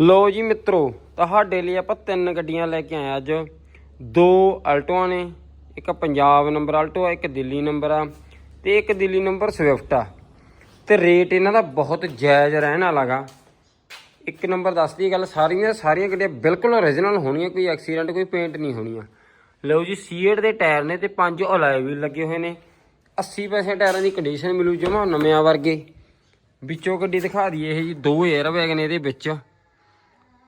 ਲੋ ਜੀ ਮਿੱਤਰੋ, ਤੁਹਾਡੇ ਲਈ ਆਪਾਂ ਤਿੰਨ ਗੱਡੀਆਂ ਲੈ ਕੇ ਆਏ ਅੱਜ। ਦੋ ਅਲਟੋਆਂ ਨੇ, ਇੱਕ ਪੰਜਾਬ ਨੰਬਰ ਅਲਟੋ ਆ, ਇੱਕ ਦਿੱਲੀ ਨੰਬਰ ਆ ਤੇ ਇੱਕ ਦਿੱਲੀ ਨੰਬਰ ਸਵਿਫਟ ਆ। ਤੇ ਰੇਟ ਇਹਨਾਂ ਦਾ ਬਹੁਤ ਜਾਇਜ਼ ਰਹਿਣ ਵਾਲਾਗਾ ਇੱਕ ਨੰਬਰ ਦੱਸਦੀ ਗੱਲ, ਸਾਰੀਆਂ ਸਾਰੀਆਂ ਗੱਡੀਆਂ ਬਿਲਕੁਲ ਓਰੀਜਨਲ ਹੋਣੀਆਂ, ਕੋਈ ਐਕਸੀਡੈਂਟ ਕੋਈ ਪੇਂਟ ਨਹੀਂ ਹੋਣੀਆਂ। ਲਓ ਜੀ ਸੀਏਟ ਦੇ ਟਾਇਰ ਨੇ ਤੇ ਪੰਜ ਅਲਾਏ ਵੀ ਲੱਗੇ ਹੋਏ ਨੇ। 80 ਪੈਸੇ ਟਾਇਰਾਂ ਦੀ ਕੰਡੀਸ਼ਨ ਮਿਲੂ ਜਮਾ ਨਵਿਆਂ ਵਰਗੇ। ਵਿੱਚੋਂ ਗੱਡੀ ਦਿਖਾ ਦਈਏ, ਇਹ ਜੀ ਦੋ 에ਅਰ ਬੈਗ ਨੇ ਇਹਦੇ ਵਿੱਚ।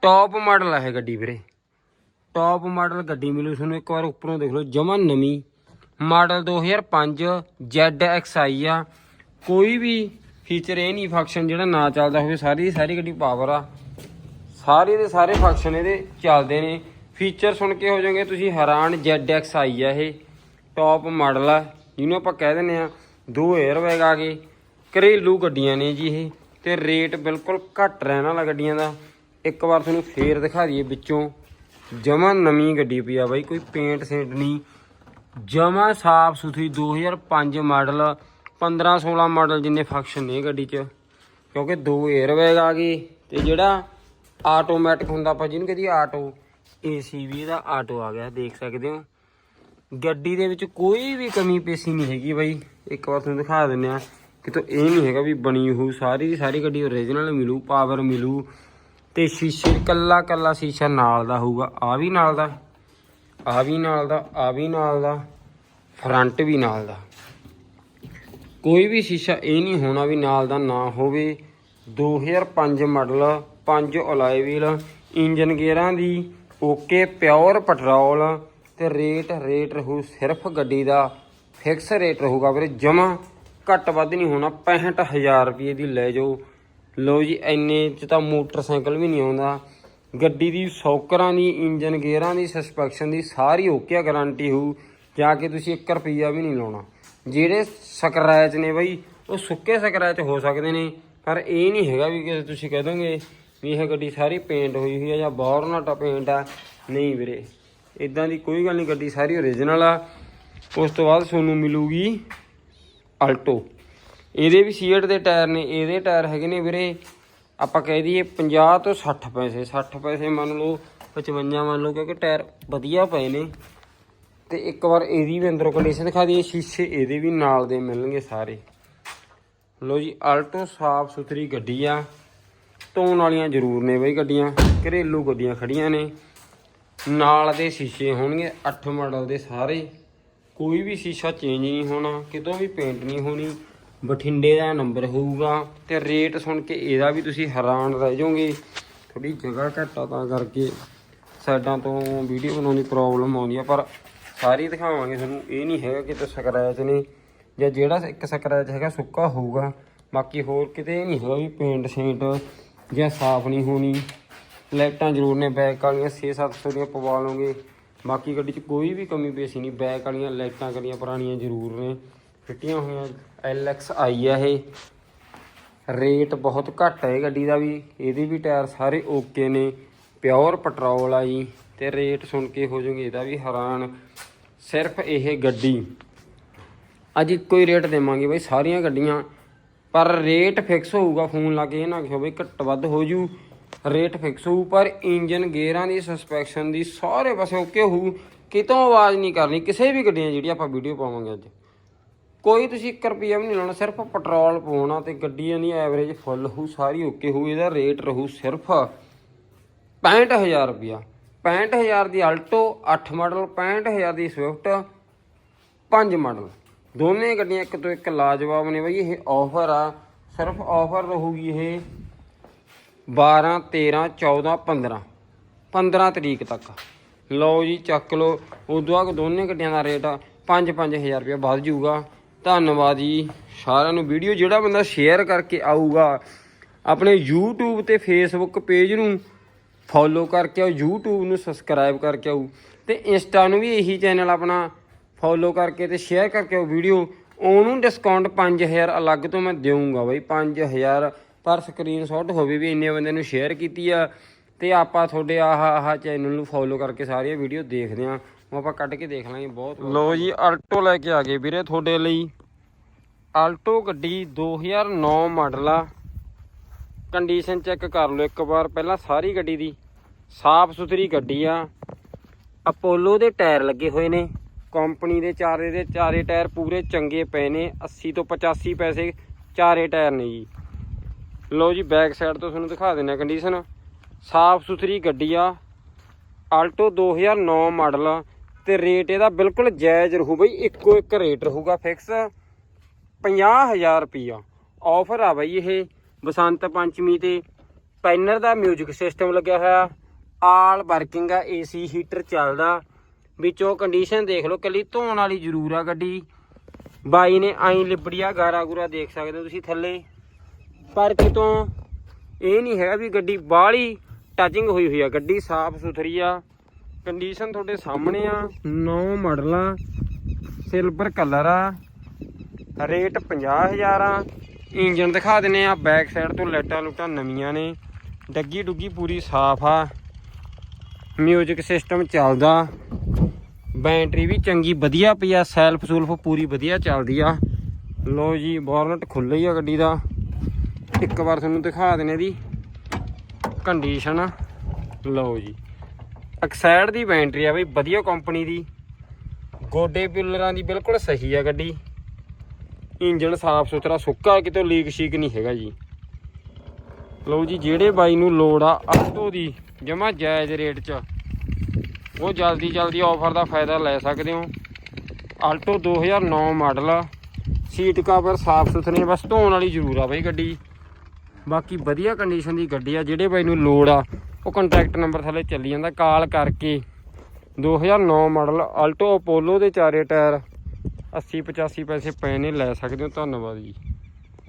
ਟੌਪ ਮਾਡਲ ਆ ਇਹ ਗੱਡੀ ਵੀਰੇ। ਟੌਪ ਮਾਡਲ ਗੱਡੀ ਮਿਲੂ ਤੁਹਾਨੂੰ ਇੱਕ ਵਾਰ ਉੱਪਰੋਂ ਦੇਖ ਲਓ, ਜਮਾ ਨਵੀਂ। ਮਾਡਲ 2005 ZXi ਆ। ਕੋਈ ਵੀ ਫੀਚਰ ਇਹ ਨਹੀਂ ਫੰਕਸ਼ਨ ਜਿਹੜਾ ਨਾ ਚੱਲਦਾ ਹੋਵੇ, ਸਾਰੀ ਦੀ ਸਾਰੀ ਗੱਡੀ ਪਾਵਰ ਆ। ਸਾਰੇ ਦੇ ਸਾਰੇ ਫੰਕਸ਼ਨ ਇਹਦੇ ਚੱਲਦੇ ਨੇ। ਫੀਚਰ ਸੁਣ ਕੇ ਹੋ ਜਾਓਗੇ, ਤੁਸੀਂ ਹੈਰਾਨ ZXi ਆ ਇਹ। ਟੌਪ ਮਾਡਲ ਆ, ਜਿਹਨੂੰ ਆਪਾਂ ਕਹਿ ਦਿੰਦੇ ਆ, ਦੋ 에ਅਰ ਬੈਗ ਆ ਗਏ। ਘਰੇਲੂ ਗੱਡੀਆਂ ਨੇ ਜੀ ਇਹ, ਤੇ ਰੇਟ ਬਿਲਕੁਲ ਘੱਟ ਰਹਿਣ ਵਾਲਾ ਗੱਡੀਆਂ ਦਾ। ਇੱਕ ਵਾਰ ਤੁਹਾਨੂੰ ਫੇਰ ਦਿਖਾ ਦਈਏ ਵਿੱਚੋਂ। ਜਮਾ ਨਵੀਂ ਗੱਡੀ ਪਈ ਆ ਬਾਈ, ਕੋਈ ਪੇਂਟ ਸੇਂਟ ਨਹੀਂ। ਜਮਾ ਸਾਫ਼ ਸੁਥਰੀ 2005 ਮਾਡਲ 15 16 ਮਾਡਲ ਜਿੰਨੇ ਫੰਕਸ਼ਨ ਨੇ ਗੱਡੀ 'ਚ। ਕਿਉਂਕਿ ਦੋ 에ਅਰਬੈਗ ਆ ਗਏ ਤੇ ਜਿਹੜਾ ਆਟੋਮੈਟਿਕ ਹੁੰਦਾ ਆਪਾਂ ਜਿਹਨੂੰ ਕਹਦੀ ਆਟੋ ਏਸੀ ਵੀ ਇਹਦਾ ਆਟੋ ਆ ਗਿਆ, ਦੇਖ ਸਕਦੇ ਹੋ। ਗੱਡੀ ਦੇ ਵਿੱਚ ਕੋਈ ਵੀ ਕਮੀ ਪੇਸ਼ੀ ਨਹੀਂ ਹੈਗੀ ਬਾਈ। ਇੱਕ ਵਾਰ ਤੁਹਾਨੂੰ ਦਿਖਾ ਦਿੰਨੇ ਆ ਕਿਤੋਂ ਇਹ ਨਹੀਂ ਹੈਗਾ ਵੀ ਬਣੀ ਹੋਊ, ਸਾਰੀ ਦੀ ਸਾਰੀ ਗੱਡੀ ਓਰੀਜਨਲ ਮਿਲੂ ਪਾਵਰ ਮਿਲੂ। ਤੇ ਸ਼ੀਸ਼ੇ ਕੱਲਾ ਕੱਲਾ ਸ਼ੀਸ਼ਾ ਨਾਲ ਦਾ ਹੋਊਗਾ ਆ ਵੀ ਨਾਲ ਦਾ ਆ ਵੀ ਨਾਲ ਦਾ ਆ ਵੀ ਨਾਲ ਦਾ, ਫਰੰਟ ਵੀ ਨਾਲ ਦਾ। ਕੋਈ ਵੀ ਸ਼ੀਸ਼ਾ ਇਹ ਨਹੀਂ ਹੋਣਾ ਵੀ ਨਾਲ ਦਾ ਨਾ ਹੋਵੇ। 2005 ਮਾਡਲ 5 ਅਲਾਈ ਵੀਲ ਇੰਜਨ ਗੇਅਰਾਂ ਦੀ, ਓਕੇ, ਪਿਓਰ ਪੈਟਰੋਲ, ਤੇ ਰੇਟ ਰੇਟ ਰਹੂ ਸਿਰਫ ਗੱਡੀ ਦਾ ਫਿਕਸ ਰੇਟ ਰਹੂਗਾ ਵੀਰੇ, ਜਮਾ ਘੱਟ ਵੱਧ ਨਹੀਂ ਹੋਣਾ 65000 ਰੁਪਏ ਦੀ ਲੈ ਜਾਓ। ਲਓ ਜੀ, ਇੰਨੇ ਚ ਤਾਂ ਮੋਟਰਸਾਈਕਲ ਵੀ ਨਹੀਂ ਆਉਂਦਾ। ਗੱਡੀ ਦੀ ਸੌਕਰਾਂ ਦੀ, ਇੰਜਨ ਗੇਅਰਾਂ ਦੀ ਸਸਪੈਕਸ਼ਨ ਦੀ ਸਾਰੀ ਓਕੇ ਆ ਗਾਰੰਟੀ ਹੋਊ। ਜਾ ਕੇ ਤੁਸੀਂ 1 ਰੁਪਈਆ ਵੀ ਨਹੀਂ ਲਾਉਣਾ। ਜਿਹੜੇ ਸਕਰੈਚ ਨੇ ਬਈ, ਉਹ ਸੁੱਕੇ ਸਕਰੈਚ ਹੋ ਸਕਦੇ ਨੇ, ਪਰ ਇਹ ਨਹੀਂ ਹੈਗਾ ਵੀ ਕਿ ਤੁਸੀਂ ਕਹਿ ਦੋਗੇ ਵੀ ਇਹ ਗੱਡੀ ਸਾਰੀ ਪੇਂਟ ਹੋਈ ਹੋਈ ਆ ਜਾਂ ਬੌਰਨਾਟਾ ਪੇਂਟ ਆ। ਨਹੀਂ ਵੀਰੇ ਇਦਾਂ ਦੀ ਕੋਈ ਗੱਲ ਨਹੀਂ, ਗੱਡੀ ਸਾਰੀ ਓਰੀਜਨਲ ਆ। ਉਸ ਤੋਂ ਬਾਅਦ ਤੁਹਾਨੂੰ ਮਿਲੂਗੀ ਆਲਟੋ ਇਹਦੇ ਵੀ ਸੀਟ ਦੇ ਟਾਇਰ ਨੇ, ਇਹਦੇ ਟਾਇਰ ਹੈਗੇ ਨੇ ਵੀਰੇ। ਆਪਾਂ ਕਹਿ ਦਈਏ 50 ਤੋਂ 60 ਪੈਸੇ 60 ਪੈਸੇ ਮੰਨ ਲਓ 55 ਮੰਨ ਲਓ, ਕਿਉਂਕਿ ਟਾਇਰ ਵਧੀਆ ਪਏ ਨੇ। ਤੇ ਇੱਕ ਵਾਰ ਇਹਦੀ ਵੀ ਅੰਦਰੋਂ ਕੰਡੀਸ਼ਨ ਦਿਖਾ ਦਈਏ, ਸ਼ੀਸ਼ੇ ਇਹਦੇ ਵੀ ਨਾਲ ਦੇ ਮਿਲਣਗੇ ਸਾਰੇ। ਲੋ ਜੀ, ਆਲਟੋ ਸਾਫ਼ ਸੁਥਰੀ ਗੱਡੀ ਆ। ਧੋਣ ਵਾਲੀਆਂ ਜ਼ਰੂਰ ਨੇ ਬਈ ਗੱਡੀਆਂ, ਘਰੇਲੂ ਗੱਡੀਆਂ ਖੜੀਆਂ ਨੇ। ਨਾਲ ਦੇ ਸ਼ੀਸ਼ੇ ਹੋਣਗੇ 8 ਮਾਡਲ ਦੇ ਸਾਰੇ। ਕੋਈ ਵੀ ਸ਼ੀਸ਼ਾ ਚੇਂਜ ਨਹੀਂ ਹੋਣਾ, ਕਿਤੋਂ ਵੀ ਪੇਂਟ ਨਹੀਂ ਹੋਣੀ। ਬਠਿੰਡੇ ਦਾ ਨੰਬਰ ਹੋਊਗਾ ਤੇ ਰੇਟ ਸੁਣ ਕੇ ਇਹਦਾ ਵੀ ਤੁਸੀਂ ਹੈਰਾਨ ਰਹਿ ਜਾਓਗੇ। ਥੋੜੀ ਜਗ੍ਹਾ ਘੱਟ ਆ ਤਾਂ ਕਰਕੇ ਸਾਈਡਾਂ ਤੋਂ ਵੀਡੀਓ ਬਣਾਉਣ ਦੀ ਪ੍ਰੋਬਲਮ ਆਉਂਦੀ ਆ, ਪਰ ਸਾਰੀ ਦਿਖਾਵਾਂਗੇ ਤੁਹਾਨੂੰ। ਇਹ ਨਹੀਂ ਹੈਗਾ ਕਿ ਤੇ ਸਕਰੈਚ ਨੇ ਜਾਂ ਜਿਹੜਾ ਇੱਕ ਸਕਰੈਚ ਹੈਗਾ ਸੁੱਕਾ ਹੋਊਗਾ। ਬਾਕੀ ਹੋਰ ਕਿਤੇ ਨਹੀਂ ਹੈਗਾ ਵੀ ਪੇਂਟ ਸੇਂਟ ਜਾਂ ਸਾਫ਼ ਨਹੀਂ ਹੋਣੀ। ਲਾਈਟਾਂ ਜ਼ਰੂਰ ਨੇ ਬੈਕ ਵਾਲੀਆਂ 6-700 ਦੀਆਂ ਪਵਾ ਲਓਗੇ। ਬਾਕੀ ਗੱਡੀ 'ਚ ਕੋਈ ਵੀ ਕਮੀ ਪੇਸ਼ੀ ਨਹੀਂ ਬੈਕ ਵਾਲੀਆਂ ਲਾਈਟਾਂ ਕਲੀਆਂ ਪੁਰਾਣੀਆਂ ਜ਼ਰੂਰ ਨੇ। ਫਿੱਟੀਆਂ ਹੋਈਆਂ ਐਲਐਕਸ ਆਈ ਆ ਇਹ। ਰੇਟ ਬਹੁਤ ਘੱਟ ਹੈ ਇਹ ਗੱਡੀ ਦਾ ਵੀ। ਇਹਦੇ ਵੀ ਟਾਇਰ ਸਾਰੇ ਓਕੇ ਨੇ, ਪਿਓਰ ਪੈਟਰੋਲ ਆ ਜੀ। ਤੇ ਰੇਟ ਸੁਣ ਕੇ ਹੋ ਜਾਓਗੇ ਇਹਦਾ ਵੀ ਹੈਰਾਨ। ਸਿਰਫ ਇਹ ਗੱਡੀ। ਅੱਜ ਇੱਕੋ ਹੀ ਰੇਟ ਦੇਵਾਂਗੇ ਬਈ ਸਾਰੀਆਂ ਗੱਡੀਆਂ। ਪਰ ਰੇਟ ਫਿਕਸ ਹੋਊਗਾ, ਫੋਨ ਲਾ ਕੇ ਇਹ ਨਾ ਕਿਹੋ ਬਈ ਘੱਟ ਵੱਧ ਹੋ ਜੂ। ਰੇਟ ਫਿਕਸ ਹੋਊ, ਪਰ ਇੰਜਨ ਗੇਅਰਾਂ ਦੀ ਸਸਪੈਕਸ਼ਨ ਦੀ ਸਾਰੇ ਪਾਸੇ ਓਕੇ ਹੋਊ। ਕਿਤੋਂ ਆਵਾਜ਼ ਨਹੀਂ ਕਰਨੀ, ਕਿਸੇ ਵੀ ਗੱਡੀਆਂ ਜਿਹੜੀ ਆਪਾਂ ਵੀਡੀਓ ਪਾਵਾਂਗੇ ਅੱਜ। ਕੋਈ ਤੁਸੀਂ 1 ਰੁਪਿਆ ਵੀ ਨਹੀਂ ਲਾਉਣਾ, ਸਿਰਫ ਪੈਟਰੋਲ ਪਾਉਣਾ ਤੇ ਗੱਡੀਆਂ ਦੀ ਐਵਰੇਜ ਫੁੱਲ ਹੋਊ, ਸਾਰੀ ਓਕੇ ਹੋਊ, ਇਹਦਾ ਰੇਟ ਰਹੂ ਸਿਰਫ 65000 ਰੁਪਿਆ 65000 ਦੀ ਆਲਟੋ 8 ਮਾਡਲ 65000 ਦੀ ਸਵਿਫਟ 5 ਮਾਡਲ ਦੋਨੇ ਗੱਡੀਆਂ ਇੱਕ ਤੋਂ ਇੱਕ ਲਾਜਵਾਬ ਨੇ ਬਈ, ਇਹ ਆਫਰ ਆ, ਸਿਰਫ ਆਫਰ ਰਹੂਗੀ ਇਹ 12 13 14 15 15 ਤਰੀਕ ਤੱਕ। ਲਓ ਜੀ, ਚੱਕ ਲਓ, ਉਦੋਂ ਬਾਅਦ ਦੋਨੇ ਗੱਡੀਆਂ ਦਾ ਰੇਟ 5-5000 ਰੁਪਏ ਵੱਧ ਜਾਊਗਾ। ਧੰਨਵਾਦ ਜੀ। ਸਾਰਿਆਂ ਨੂੰ ਵੀਡੀਓ ਜਿਹੜਾ ਬੰਦਾ ਸ਼ੇਅਰ ਕਰਕੇ ਆਊਗਾ, ਆਪਣੇ YouTube ਤੇ Facebook ਪੇਜ ਨੂੰ ਫੋਲੋ ਕਰਕੇ ਆਓ YouTube ਨੂੰ ਸਬਸਕ੍ਰਾਈਬ ਕਰਕੇ ਆਓ ਤੇ Insta ਨੂੰ ਵੀ ਇਹੀ ਚੈਨਲ ਆਪਣਾ ਫੋਲੋ ਕਰਕੇ ਤੇ ਸ਼ੇਅਰ ਕਰਕੇ ਆਓ ਵੀਡੀਓ ਉਹਨੂੰ ਡਿਸਕਾਊਂਟ 5000 ਅਲੱਗ ਤੋਂ ਮੈਂ ਦੇਵਾਂਗਾ ਬਈ 5000 ਪਰ ਸਕਰੀਨਸ਼ਾਟ ਹੋਵੇ ਵੀ ਇੰਨੇ ਬੰਦੇ ਨੂੰ ਸ਼ੇਅਰ ਕੀਤੀ ਆ ਤੇ ਆਪਾਂ ਤੁਹਾਡੇ ਆਹ ਆਹ ਚੈਨਲ ਨੂੰ ਫੋਲੋ ਕਰਕੇ ਸਾਰੀਆਂ ਵੀਡੀਓ ਦੇਖਦੇ ਆਂ। ਉਹ ਆਪਾਂ ਕੱਢ ਕੇ ਦੇਖ ਲਾਂਗੇ, ਬਹੁਤ ਲੋ ਜੀ, ਆਲਟੋ ਲੈ ਕੇ ਆ ਗਏ ਵੀਰੇ ਤੁਹਾਡੇ ਲਈ। ਆਲਟੋ ਗੱਡੀ 2009 ਮਾਡਲ ਆ। ਕੰਡੀਸ਼ਨ ਚੈੱਕ ਕਰ ਲਓ ਇੱਕ ਵਾਰ, ਪਹਿਲਾਂ ਸਾਰੀ ਗੱਡੀ ਦੀ। ਸਾਫ਼ ਸੁਥਰੀ ਗੱਡੀ ਆ। ਅਪੋਲੋ ਦੇ ਟਾਇਰ ਲੱਗੇ ਹੋਏ ਨੇ। ਕੰਪਨੀ ਦੇ ਚਾਰੇ ਦੇ ਚਾਰੇ ਟਾਇਰ ਪੂਰੇ ਚੰਗੇ ਪਏ ਨੇ। 80 ਤੋਂ 85 ਪੈਸੇ ਚਾਰੇ ਟਾਇਰ ਨੇ ਜੀ। ਲਓ ਜੀ, ਬੈਕ ਸਾਈਡ ਤੋਂ ਤੁਹਾਨੂੰ ਦਿਖਾ ਦਿੰਦੇ ਆ ਕੰਡੀਸ਼ਨ ਸਾਫ਼ ਸੁਥਰੀ ਗੱਡੀ ਆ। ਆਲਟੋ 2009 ਮਾਡਲ ਆ। ਤੇ ਰੇਟ ਇਹਦਾ ਬਿਲਕੁਲ ਜਾਇਜ਼ ਰਹੂ ਬਈ, ਇੱਕੋ ਇੱਕ ਰੇਟ ਰਹੂਗਾ ਫਿਕਸ 50000 ਰੁਪਈਆ। ਆਫਰ ਆ ਬਈ ਇਹ ਬਸੰਤ ਪੰਚਮੀ ਤੇ ਪੈਨਰ ਦਾ 뮤직 ਸਿਸਟਮ ਲੱਗਿਆ ਹੋਇਆ। ਆਲ ਵਰਕਿੰਗ ਆ ਏਸੀ ਹੀਟਰ ਚੱਲਦਾ। ਵਿੱਚੋਂ ਕੰਡੀਸ਼ਨ ਦੇਖ ਲਓ ਕੱਲੀ ਧੋਣ ਵਾਲੀ ਜ਼ਰੂਰ ਆ ਗੱਡੀ। ਬਾਈ ਨੇ ਆਈ ਲਿਬੜੀਆ, ਗਾਰਾ ਗੁਰਾ ਦੇਖ ਸਕਦੇ ਹੋ ਤੁਸੀਂ ਥੱਲੇ। ਪਰ ਕਿਤੋਂ ਇਹ ਨਹੀਂ ਹੈਗਾ ਵੀ ਗੱਡੀ ਬਾਹਲੀ ਟੱਚਿੰਗ ਹੋਈ ਹੋਈ ਆ, ਗੱਡੀ ਸਾਫ਼ ਸੁਥਰੀ ਆ। ਕੰਡੀਸ਼ਨ ਤੁਹਾਡੇ ਸਾਹਮਣੇ ਆ। ਨੌ ਮਾਡਲ ਆ ਸਿਲਵਰ ਕਲਰ ਆ ਰੇਟ 50000 ਆ। ਇੰਜਨ ਦਿਖਾ ਦਿੰਨੇ ਆ ਬੈਕ ਸਾਈਡ ਤੋਂ ਲਾਈਟਾਂ ਲੁਟਾਂ ਨਵੀਆਂ ਨੇ। ਡੱਗੀ ਡੁੱਗੀ ਪੂਰੀ ਸਾਫ਼ ਆ। ਮਿਊਜ਼ਿਕ ਸਿਸਟਮ ਚੱਲਦਾ। ਬੈਟਰੀ ਵੀ ਚੰਗੀ, ਵਧੀਆ ਪਈ ਆ। ਸੈਲਫ ਸੂਲਫ ਪੂਰੀ ਵਧੀਆ ਚੱਲਦੀ ਆ। ਲੋ ਜੀ ਬੋਰਨਟ ਖੁੱਲ੍ਹਾ ਹੀ ਆ ਗੱਡੀ ਦਾ। ਇੱਕ ਵਾਰ ਤੁਹਾਨੂੰ ਦਿਖਾ ਦਿੰਨੇ ਦੀ ਕੰਡੀਸ਼ਨ ਲਓ ਜੀ। ਐਕਸਾਈਡ ਦੀ ਬੈਟਰੀ ਆ ਬਈ, ਵਧੀਆ ਕੰਪਨੀ ਦੀ। ਗੋਡੇ ਪਿੱਲਰਾਂ ਦੀ ਬਿਲਕੁਲ ਸਹੀ ਆ ਗੱਡੀ। ਇੰਜਨ ਸਾਫ਼ ਸੁਥਰਾ, ਸੁੱਕਾ, ਕਿਤੇ ਲੀਕ ਸ਼ੀਕ ਨਹੀਂ ਹੈਗਾ ਜੀ। ਲਓ ਜੀ, ਜਿਹੜੇ ਬਾਈ ਨੂੰ ਲੋੜ ਆ ਆਟੋ ਦੀ, ਜਮਾ ਜਾਇਜ਼ ਰੇਟ 'ਚ। ਉਹ ਜਲਦੀ ਜਲਦੀ ਆਫਰ ਦਾ ਫਾਇਦਾ ਲੈ ਸਕਦੇ ਹੋ। ਆਲਟੋ 2009 ਮਾਡਲ ਆ। ਸੀਟ ਕਵਰ ਸਾਫ਼ ਸੁਥਰੇ, ਬਸ ਧੋਣ ਵਾਲੀ ਜ਼ਰੂਰ ਆ ਬਈ ਗੱਡੀ। ਬਾਕੀ ਵਧੀਆ ਕੰਡੀਸ਼ਨ ਦੀ ਗੱਡੀ ਆ, ਜਿਹੜੇ ਬਾਈ ਨੂੰ ਲੋੜ ਆ ਉਹ ਕੰਟੈਕਟ ਨੰਬਰ ਥੱਲੇ ਚੱਲੀ ਜਾਂਦਾ, ਕਾਲ ਕਰਕੇ। 2009 ਮਾਡਲ ਆਲਟੋ ਅਪੋਲੋ ਦੇ ਚਾਰੇ ਟਾਇਰ। 80 85 ਪੈਸੇ ਪਏ ਨੇ, ਲੈ ਸਕਦੇ ਹੋ, ਧੰਨਵਾਦ ਜੀ।